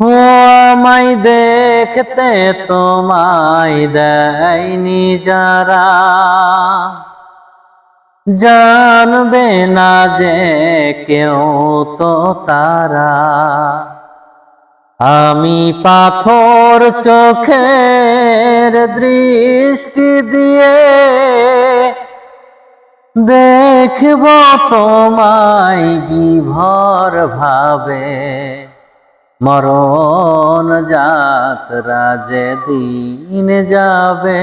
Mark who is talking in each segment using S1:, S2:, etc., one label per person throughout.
S1: ও আমায় দেখতে তোমায় দেয়নি যারা। জানবে না যে কেউ তো তারা। আমি পাথর চোখের দৃষ্টি দিয়ে দেখব তোমায় বিভর ভাবে। মরণ যাত্রা দিন যাবে।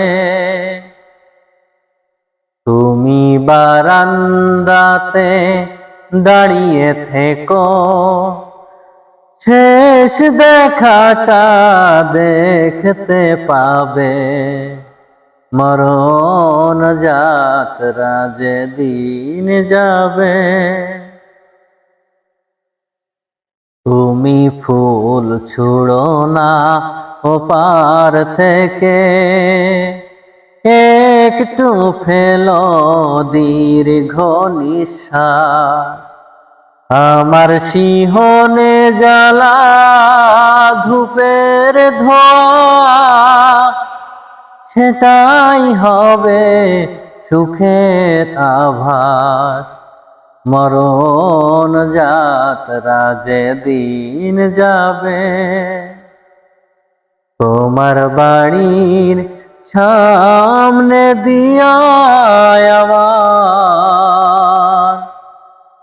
S1: তুমি বারান্দাতে দাঁড়িয়ে থেকো, শেষ দেখাটা দেখতে পাবে। মরণ যে দিন যাবে। তুমি ফুল ছুড়ো না, ওপার থেকে একটু ফেলো দীর্ঘ নিঃশ্বাস আমার সিংহনে জ্বালা, ধূপের ধোয়া, সেটাই হবে সুখের আভাস। মরণ যাত্রা দিন যাবে। তোমার বাড়ির সামনে দিয়া আমার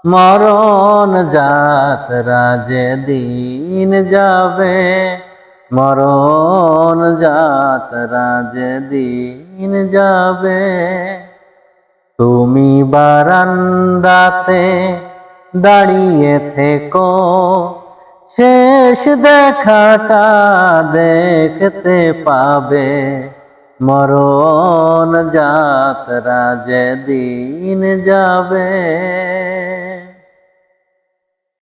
S1: মরণ যাত্রা দিন যাবে। মরণ যাত্রা দিন যাবে। তুমি বারান্দাতে দাঁড়িয়ে থেকো। শেষ দেখাটা দেখতে পাবে। মরণ যাত্রা যে দিন যাবে।